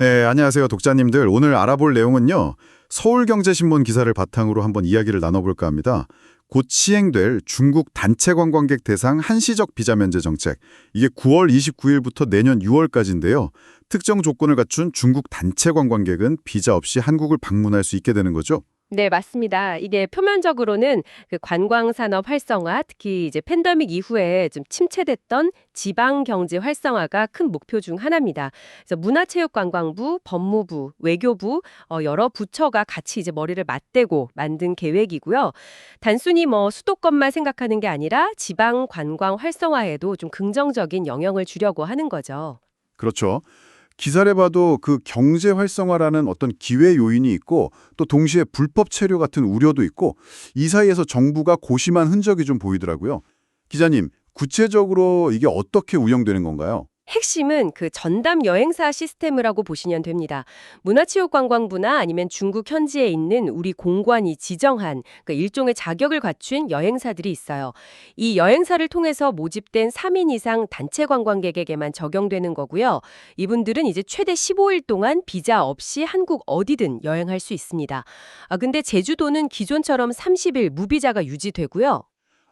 네, 안녕하세요, 독자님들. 오늘 알아볼 내용은요. 서울경제신문 기사를 바탕으로 한번 이야기를 나눠볼까 합니다. 곧 시행될 중국 단체 관광객 대상 한시적 비자 면제 정책. 이게 9월 29일부터 내년 6월까지인데요. 특정 조건을 갖춘 중국 단체 관광객은 비자 없이 한국을 방문할 수 있게 되는 거죠. 네, 맞습니다. 이게 표면적으로는 그 관광 산업 활성화, 특히 이제 팬데믹 이후에 좀 침체됐던 지방 경제 활성화가 큰 목표 중 하나입니다. 그래서 문화체육관광부, 법무부, 외교부 어, 여러 부처가 같이 이제 머리를 맞대고 만든 계획이고요. 단순히 뭐 수도권만 생각하는 게 아니라 지방 관광 활성화에도 좀 긍정적인 영향을 주려고 하는 거죠. 그렇죠. 기사를 봐도 그 경제 활성화라는 어떤 기회 요인이 있고 또 동시에 불법 체류 같은 우려도 있고 이 사이에서 정부가 고심한 흔적이 좀 보이더라고요. 기자님, 구체적으로 이게 어떻게 운영되는 건가요? 핵심은 그 전담 여행사 시스템이라고 보시면 됩니다. 문화체육관광부나 아니면 중국 현지에 있는 우리 공관이 지정한 그 일종의 자격을 갖춘 여행사들이 있어요. 이 여행사를 통해서 모집된 3인 이상 단체 관광객에게만 적용되는 거고요. 이분들은 이제 최대 15일 동안 비자 없이 한국 어디든 여행할 수 있습니다. 아 근데 제주도는 기존처럼 30일 무비자가 유지되고요.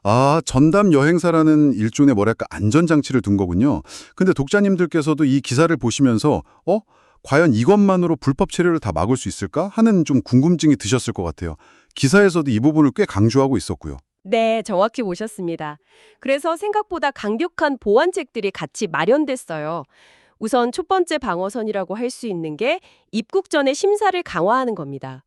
아, 전담 여행사라는 일종의 뭐랄까 안전장치를 둔 거군요. 근데 독자님들께서도 이 기사를 보시면서 어? 과연 이것만으로 불법 체류를 다 막을 수 있을까? 하는 좀 궁금증이 드셨을 것 같아요. 기사에서도 이 부분을 꽤 강조하고 있었고요. 네, 정확히 보셨습니다. 그래서 생각보다 강력한 보완책들이 같이 마련됐어요. 우선 첫 번째 방어선이라고 할 수 있는 게 입국 전에 심사를 강화하는 겁니다.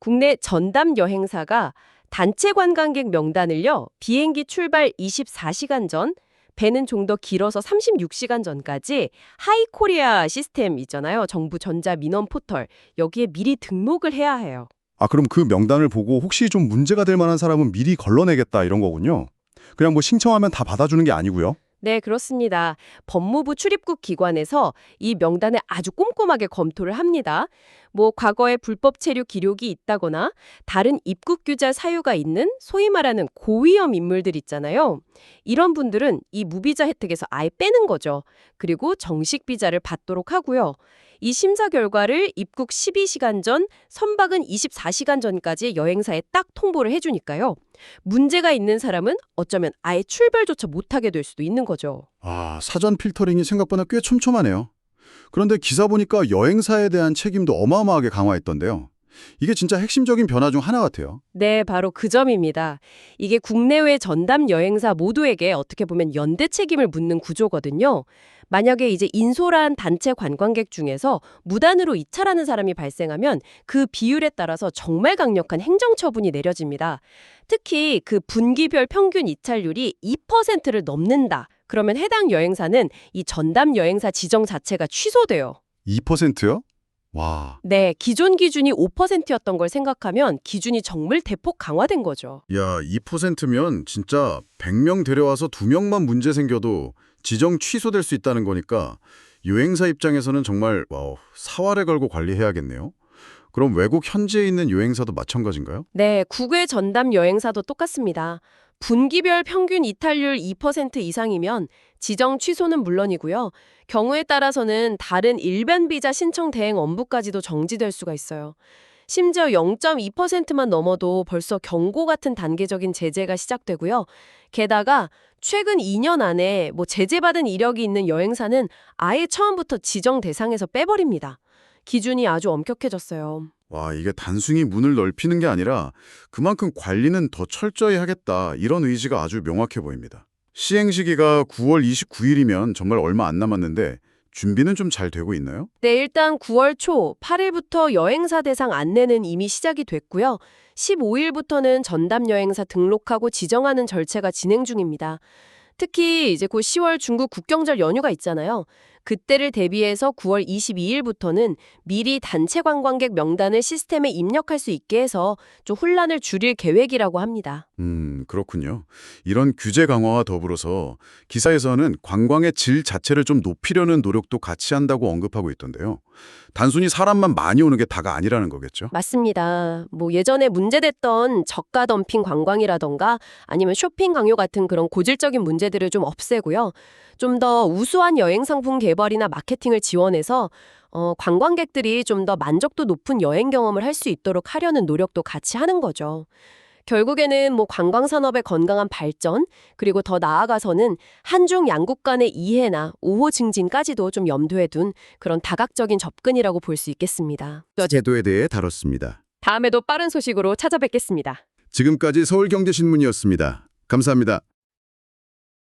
국내 전담 여행사가 단체 관광객 명단을요, 비행기 출발 24시간 전, 배는 좀 더 길어서 36시간 전까지 하이코리아 시스템 있잖아요. 정부 전자 민원 포털. 여기에 미리 등록을 해야 해요. 아, 그럼 그 명단을 보고 혹시 좀 문제가 될 만한 사람은 미리 걸러내겠다 이런 거군요. 그냥 뭐 신청하면 다 받아주는 게 아니고요. 네, 그렇습니다. 법무부 출입국 기관에서 이 명단을 아주 꼼꼼하게 검토를 합니다. 뭐 과거에 불법 체류 기록이 있다거나 다른 입국 규제 사유가 있는 소위 말하는 고위험 인물들 있잖아요. 이런 분들은 이 무비자 혜택에서 아예 빼는 거죠. 그리고 정식 비자를 받도록 하고요. 이 심사 결과를 입국 12시간 전, 선박은 24시간 전까지 여행사에 딱 통보를 해주니까요. 문제가 있는 사람은 어쩌면 아예 출발조차 못하게 될 수도 있는 거죠. 아, 사전 필터링이 생각보다 꽤 촘촘하네요. 그런데 기사 보니까 여행사에 대한 책임도 어마어마하게 강화했던데요. 이게 진짜 핵심적인 변화 중 하나 같아요. 네, 바로 그 점입니다. 이게 국내외 전담 여행사 모두에게 어떻게 보면 연대 책임을 묻는 구조거든요. 만약에 이제 인솔한 단체 관광객 중에서 무단으로 이탈하는 사람이 발생하면 그 비율에 따라서 정말 강력한 행정처분이 내려집니다. 특히 그 분기별 평균 이탈률이 2%를 넘는다. 그러면 해당 여행사는 이 전담 여행사 지정 자체가 취소돼요. 2%요? 와, 네, 기존 기준이 5%였던 걸 생각하면 기준이 정말 대폭 강화된 거죠. 야, 2%면 진짜 100명 데려와서 2명만 문제 생겨도 지정 취소될 수 있다는 거니까 여행사 입장에서는 정말 와우, 사활에 걸고 관리해야겠네요. 그럼 외국 현지에 있는 여행사도 마찬가지인가요? 네, 국외 전담 여행사도 똑같습니다. 분기별 평균 이탈률 2% 이상이면 지정 취소는 물론이고요. 경우에 따라서는 다른 일반 비자 신청 대행 업무까지도 정지될 수가 있어요. 심지어 0.2%만 넘어도 벌써 경고 같은 단계적인 제재가 시작되고요. 게다가 최근 2년 안에 뭐 제재받은 이력이 있는 여행사는 아예 처음부터 지정 대상에서 빼버립니다. 기준이 아주 엄격해졌어요. 와, 이게 단순히 문을 넓히는 게 아니라 그만큼 관리는 더 철저히 하겠다. 이런 의지가 아주 명확해 보입니다. 시행 시기가 9월 29일이면 정말 얼마 안 남았는데 준비는 좀 잘 되고 있나요? 네, 일단 9월 초 8일부터 여행사 대상 안내는 이미 시작이 됐고요. 15일부터는 전담 여행사 등록하고 지정하는 절차가 진행 중입니다. 특히 이제 곧 10월 중국 국경절 연휴가 있잖아요. 그때를 대비해서 9월 22일부터는 미리 단체 관광객 명단을 시스템에 입력할 수 있게 해서 좀 혼란을 줄일 계획이라고 합니다. 음, 그렇군요. 이런 규제 강화와 더불어서 기사에서는 관광의 질 자체를 좀 높이려는 노력도 같이 한다고 언급하고 있던데요. 단순히 사람만 많이 오는 게 다가 아니라는 거겠죠? 맞습니다. 뭐 예전에 문제됐던 저가 덤핑 관광이라던가 아니면 쇼핑 강요 같은 그런 고질적인 문제들을 좀 없애고요. 좀 더 우수한 여행 상품 개발 이나 마케팅을 지원해서 어, 관광객들이 좀 더 만족도 높은 여행 경험을 할 수 있도록 하려는 노력도 같이 하는 거죠. 결국에는 뭐 관광 산업의 건강한 발전, 그리고 더 나아가서는 한중 양국 간의 이해나 우호 증진까지도 좀 염두에 둔 그런 다각적인 접근이라고 볼 수 있겠습니다. 제도에 대해 다뤘습니다. 다음에도 빠른 소식으로 찾아뵙겠습니다. 지금까지 서울경제신문이었습니다. 감사합니다.